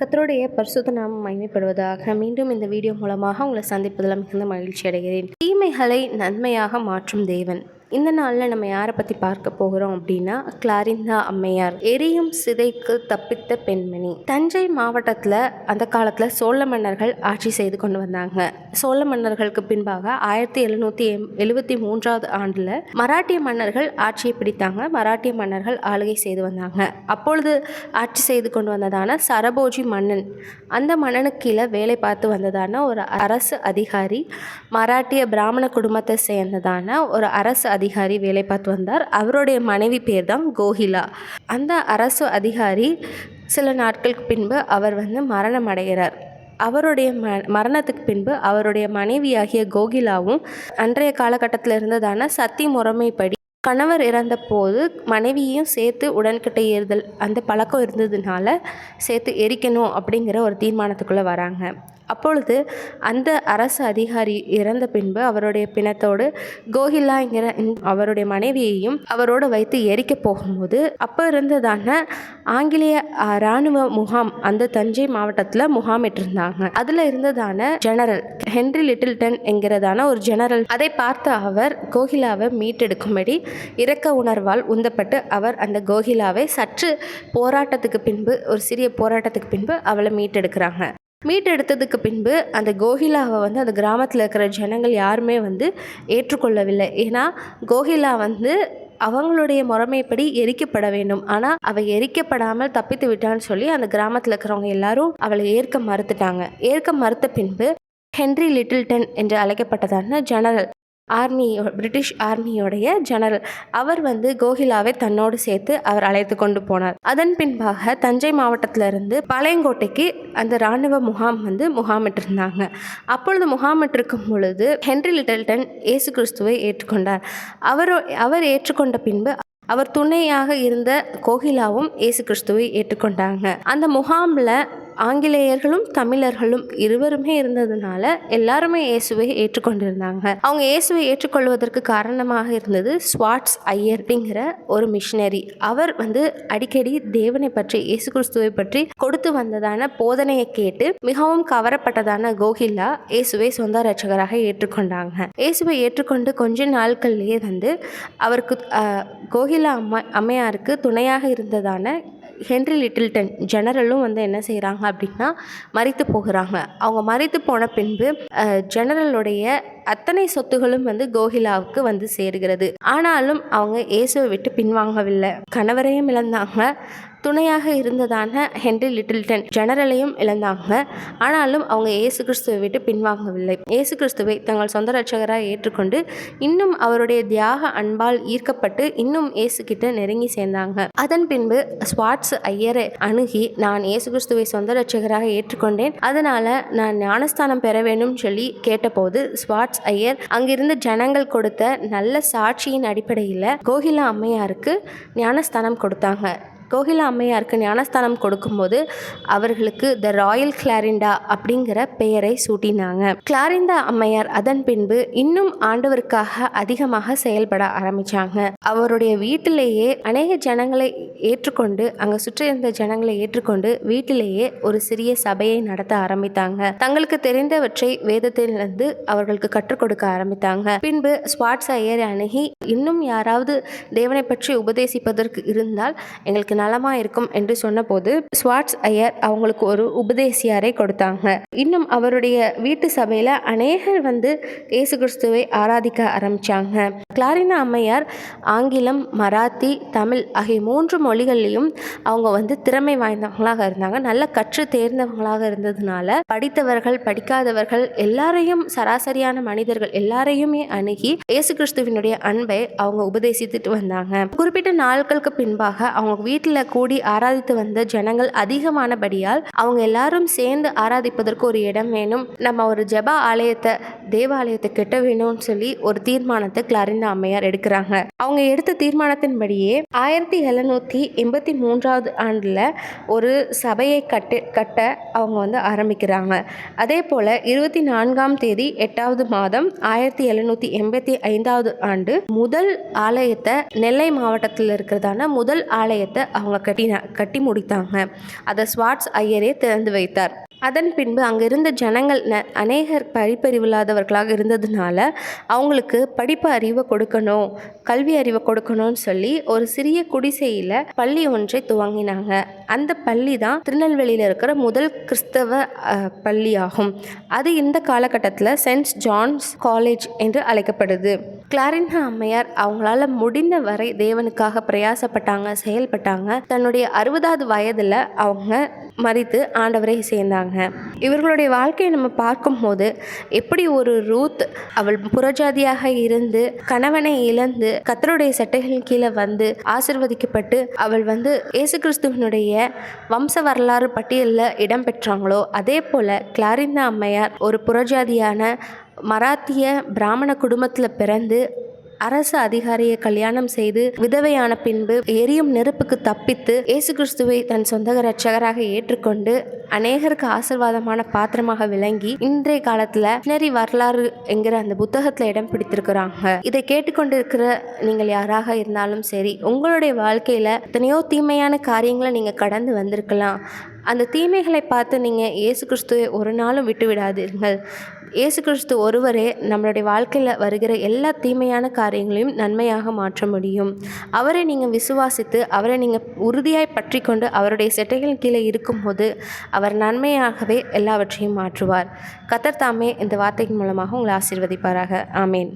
கத்தருடைய பரிசுத்த நாம் மகிமைப்படுவதாக மீண்டும் இந்த வீடியோ மூலமாக உங்களை சந்திப்பதில் மிகுந்த மகிழ்ச்சி அடைகிறேன். தீமைகளை நன்மையாக மாற்றும் தேவன். இந்த நாளில் நம்ம யாரை பற்றி பார்க்க போகிறோம் அப்படின்னா கிளாரிந்தா அம்மையார். எரியும் சிதைக்கு தப்பித்த பெண்மணி. தஞ்சை மாவட்டத்தில் அந்த காலத்தில் சோழ மன்னர்கள் ஆட்சி செய்து கொண்டு வந்தாங்க. சோழ மன்னர்களுக்கு பின்பாக ஆயிரத்தி எழுநூற்றி எம் எழுபத்தி மூன்றாவது ஆண்டில் மராட்டிய மன்னர்கள் ஆட்சியை பிடித்தாங்க. மராட்டிய மன்னர்கள் ஆளுகை செய்து வந்தாங்க. அப்பொழுது ஆட்சி செய்து கொண்டு வந்ததான சரபோஜி மன்னன் அந்த மன்னனுக்கு கீழே வேலை பார்த்து வந்ததான ஒரு அரசு அதிகாரி மராட்டிய பிராமண குடும்பத்தை சேர்ந்ததான ஒரு அரசு அதிகாரி வேலை பார்த்து வந்தார். அவருடைய மனைவி பேர் தான் கோகிலா. அந்த அரசு அதிகாரி சில நாட்களுக்கு பின்பு அவர் வந்து மரணம் அடைகிறார். அவருடைய ம மரணத்துக்கு பின்பு அவருடைய மனைவியாகிய கோகிலாவும் அன்றைய காலகட்டத்தில் இருந்ததான சத்தி முறைமைப்படி கணவர் இறந்தபோது மனைவியையும் சேர்த்து உடன்கட்டை ஏறுதல் அந்த பழக்கம் இருந்ததுனால சேர்த்து எரிக்கணும் அப்படிங்கிற ஒரு தீர்மானத்துக்குள்ளே வராங்க. அப்பொழுது அந்த அரசு அதிகாரி இறந்த பின்பு அவருடைய பிணத்தோடு கோகிலாங்கிற அவருடைய மனைவியையும் அவரோடு வைத்து எரிக்க போகும்போது அப்போ இருந்ததான ஆங்கிலேய இராணுவ முகாம் அந்த தஞ்சை மாவட்டத்தில் முகாமிட்டிருந்தாங்க. அதில் இருந்ததான ஜெனரல் ஹென்ரி லிட்டில்டன் என்கிறதான ஒரு ஜெனரல் அதை பார்த்த அவர் கோகிலாவை மீட்டெடுக்கும்படி இரக்க உணர்வால் உந்தப்பட்டு அவர் அந்த கோகிலாவை சற்று போராட்டத்துக்கு பின்பு ஒரு சிறிய போராட்டத்துக்கு பின்பு அவளை மீட்டெடுக்கிறாங்க. மீட்டெடுத்ததுக்கு பின்பு அந்த கோகிலாவை வந்து அந்த கிராமத்தில் இருக்கிற ஜனங்கள் யாருமே வந்து ஏற்றுக்கொள்ளவில்லை. ஏன்னா கோகிலா வந்து அவங்களுடைய முறைமைப்படி எரிக்கப்பட வேண்டும். ஆனால் அவள் எரிக்கப்படாமல் தப்பித்து விட்டான்னு சொல்லி அந்த கிராமத்தில் இருக்கிறவங்க எல்லாரும் அவளை ஏற்க மறுத்துட்டாங்க. ஏற்க மறுத்த பின்பு ஹென்ரி லிட்டில்டன் என்று அழைக்கப்பட்டதான ஜெனரல் ஆர்மி பிரிட்டிஷ் ஆர்மியோடைய ஜெனரல். அவர் வந்து கோகிலாவை தன்னோடு சேர்த்து அவர் அழைத்து கொண்டு போனார். அதன் பின்பாக தஞ்சை மாவட்டத்திலிருந்து பாளையங்கோட்டைக்கு அந்த இராணுவ முகாம் வந்து முகாமிட்டிருந்தாங்க. அப்பொழுது முகாமிட்டிருக்கும் பொழுது ஹென்ரி லிட்டல்டன் இயேசு கிறிஸ்துவை ஏற்றுக்கொண்டார். அவர் அவர் ஏற்றுக்கொண்ட பின்பு அவர் துணையாக இருந்த கோகிலாவும் இயேசு கிறிஸ்துவை ஏற்றுக்கொண்டாங்க. அந்த முகாமில் ஆங்கிலேயர்களும் தமிழர்களும் இருவருமே இருந்ததுனால எல்லாருமே இயேசுவை ஏற்றுக்கொண்டிருந்தாங்க. அவங்க இயேசுவை ஏற்றுக்கொள்வதற்கு காரணமாக இருந்தது ஸ்வாட்ஸ் ஐயர் அப்படிங்கிற ஒரு மிஷினரி அவர் வந்து அடிக்கடி தேவனை பற்றி இயேசு கிறிஸ்துவை பற்றி கொடுத்து வந்ததான போதனையை கேட்டு மிகவும் கவரப்பட்டதான கோகிலா இயேசுவை சொந்த ரட்சகராக ஏற்றுக்கொண்டாங்க. இயேசுவை ஏற்றுக்கொண்டு கொஞ்ச நாட்கள்லேயே வந்து அவருக்கு கோகிலா அம்மா அம்மையாருக்கு துணையாக இருந்ததான ஹென்ரி லிட்டில்டன் ஜெனரலும் வந்து என்ன செய்கிறாங்க அப்படின்னா மறித்து போகிறாங்க. அவங்க மறித்து போன பின்பு ஜெனரலுடைய அத்தனை சொத்துகளும் வந்து கோகிலாவுக்கு வந்து சேருகிறது. ஆனாலும் அவங்க இயேசுவை விட்டு பின்வாங்கவில்லை. கணவரையும் இழந்தாங்க. துணையாக இருந்ததான ஹென்ரி லிட்டில்டன் ஜெனரலையும் இழந்தாங்க. ஆனாலும் அவங்க இயேசு கிறிஸ்துவை விட்டு பின்வாங்கவில்லை. இயேசு கிறிஸ்துவை தங்கள் சொந்த ரட்சகராக ஏற்றுக்கொண்டு இன்னும் அவருடைய தியாக அன்பால் ஈர்க்கப்பட்டு இன்னும் இயேசு கிட்ட நெருங்கி சேர்ந்தாங்க. அதன் பின்பு ஸ்வாட்ஸ் ஐயரை அணுகி நான் இயேசு கிறிஸ்துவை சொந்த ரட்சகராக ஏற்றுக்கொண்டேன். அதனால நான் ஞானஸ்தானம் பெற வேண்டும் சொல்லி கேட்டபோது ஸ்வாட்ஸ் ஐயர் அங்கிருந்த ஜனங்கள் கொடுத்த நல்ல சாட்சியின் அடிப்படையில் கோகிலா அம்மையாருக்கு ஞானஸ்தானம் கொடுத்தாங்க. கோகிலா அம்மையாருக்கு ஞானஸ்தானம் கொடுக்கும்போது அவர்களுக்கு த ராயல் கிளாரிண்டா அப்படிங்கிற பெயரை சூட்டினாங்க. கிளாரிண்டா அம்மையார் அதன் பின்பு இன்னும் ஆண்டவருக்காக அதிகமாக செயல்பட ஆரம்பிச்சாங்க. அவருடைய வீட்டிலேயே அநேக ஜனங்களை ஏற்றுக்கொண்டு அங்க சுற்றி இருந்த ஜனங்களை ஏற்றுக்கொண்டு வீட்டிலேயே ஒரு சிறிய சபையை நடத்த ஆரம்பித்தாங்க. தங்களுக்கு தெரிந்தவற்றை வேதத்திலிருந்து அவர்களுக்கு கற்றுக் கொடுக்க ஆரம்பித்தாங்க. பின்பு ஸ்வாட்ஸ் ஐயரை அணுகி இன்னும் யாராவது தேவனை பற்றி உபதேசிப்பதற்கு இருந்தால் எங்களுக்கு நலமா இருக்கும் என்று சொன்னபோது ஸ்வாட்ஸ் ஐயர் அவங்களுக்கு ஒரு உபதேசியாரை கொடுத்தாங்க. இன்னும் அவருடைய வீட்டு சபையில அநேகர் வந்து இயேசு கிறிஸ்துவை ஆராதிக்க ஆரம்பிச்சாங்க. கிளாரினா அம்மையார் ஆங்கிலம் மராத்தி தமிழ் ஆகிய மூன்று மொழிகள்லையும் அவங்க வந்து திறமை வாய்ந்தவங்களாக இருந்தாங்க. நல்ல கற்று தேர்ந்தவங்களாக இருந்ததுனால படித்தவர்கள் படிக்காதவர்கள் எல்லாரையும் சராசரியான மனிதர்கள் எல்லாரையுமே அணுகி இயேசு கிறிஸ்துவினுடைய அன்பை அவங்க உபதேசித்துட்டு வந்தாங்க. குறிப்பிட்ட நாட்களுக்கு பின்பாக அவங்க வீட்டில் கூடி ஆராதித்து வந்த ஜனங்கள் அதிகமானபடியால் அவங்க எல்லாரும் சேர்ந்து ஆராதிப்பதற்கு ஒரு இடம் வேணும். நம்ம ஒரு ஜபா ஆலயத்தை தேவாலயத்தை கட்ட வேணும்னு சொல்லி ஒரு தீர்மானத்தை கிளாரிந்த அம்மையார் எடுக்கிறாங்க. அவங்க எடுத்த தீர்மானத்தின்படியே ஆயிரத்தி எழுநூற்றி எண்பத்தி மூன்றாவது ஆண்டில் ஒரு சபையை கட்டு கட்ட அவங்க வந்து ஆரம்பிக்கிறாங்க. அதே போல் இருபத்தி நான்காம் தேதி எட்டாவது மாதம் ஆயிரத்தி எழுநூற்றி எண்பத்தி ஐந்தாவது ஆண்டு முதல் ஆலயத்தை நெல்லை மாவட்டத்தில் இருக்கிறதான முதல் ஆலயத்தை அவங்க கட்டின கட்டி முடித்தாங்க. அதை ஸ்வாட்ஸ் ஐயரே திறந்து வைத்தார். அதன் பின்பு அங்கே இருந்த ஜனங்கள் ந அநேகர் படிப்பறிவு இல்லாதவர்களாக இருந்ததுனால அவங்களுக்கு படிப்பு அறிவை கொடுக்கணும் கல்வி அறிவை கொடுக்கணும்னு சொல்லி ஒரு சிறிய குடிசையில் பள்ளி ஒன்றை துவங்கினாங்க. அந்த பள்ளி தான் திருநெல்வேலியில் இருக்கிற முதல் கிறிஸ்தவ பள்ளியாகும். அது இந்த காலகட்டத்தில் சென்ட் ஜான்ஸ் காலேஜ் என்று அழைக்கப்படுது. கிளாரின்ஹா அம்மையார் அவங்களால முடிந்த வரை தேவனுக்காக பிரயாசப்பட்டாங்க செயல்பட்டாங்க. தன்னுடைய அறுபதாவது வயதில் அவங்க மறித்து ஆண்டவரை சேர்ந்தாங்க. இவர்களுடைய வாழ்க்கையை நம்ம பார்க்கும்போது எப்படி ஒரு ரூத் அவள் புறஜாதியாக இருந்து கணவனை இழந்து கத்தருடைய சட்டைகளின் கீழே வந்து ஆசிர்வதிக்கப்பட்டு அவள் வந்து இயேசு கிறிஸ்துவனுடைய வம்ச வரலாறு பட்டியலில் இடம் பெற்றாங்களோ அதே போல் கிளாரிந்தா அம்மையார் ஒரு புறஜாதியான மராத்திய பிராமண குடும்பத்தில் பிறந்து அரசு அதிகாரியை கல்யாணம் செய்து விதவையான பின்பு எரியும் நெருப்புக்கு தப்பித்து இயேசு கிறிஸ்துவை தன் சொந்த ரட்சகராக ஏற்றுக்கொண்டு அநேகருக்கு ஆசிர்வாதமான பாத்திரமாக விளங்கி இன்றைய காலத்தில் மிஷனரி வரலாறு என்கிற அந்த புத்தகத்தில் இடம் பிடித்திருக்கிறாங்க. இதை கேட்டுக்கொண்டிருக்கிற நீங்கள் யாராக இருந்தாலும் சரி உங்களுடைய வாழ்க்கையில் எத்தனையோ தீமையான காரியங்களை நீங்கள் கடந்து வந்திருக்கலாம். அந்த தீமைகளை பார்த்து நீங்கள் இயேசு கிறிஸ்துவை ஒரு நாளும் விட்டு விடாதீர்கள். இயேசு கிறிஸ்து ஒருவரே நம்மளுடைய வாழ்க்கையில் வருகிற எல்லா தீமையான காரியங்களையும் நன்மையாக மாற்ற முடியும். அவரை நீங்கள் விசுவாசித்து அவரை நீங்கள் உறுதியாய் பற்றி கொண்டு அவருடைய செட்டைகளின் கீழே இருக்கும்போது அவர் நன்மையாகவே எல்லாவற்றையும் மாற்றுவார். கத்தர் தாமே இந்த வார்த்தையின் மூலமாக உங்களை ஆசீர்வதிப்பாராக. ஆமேன்.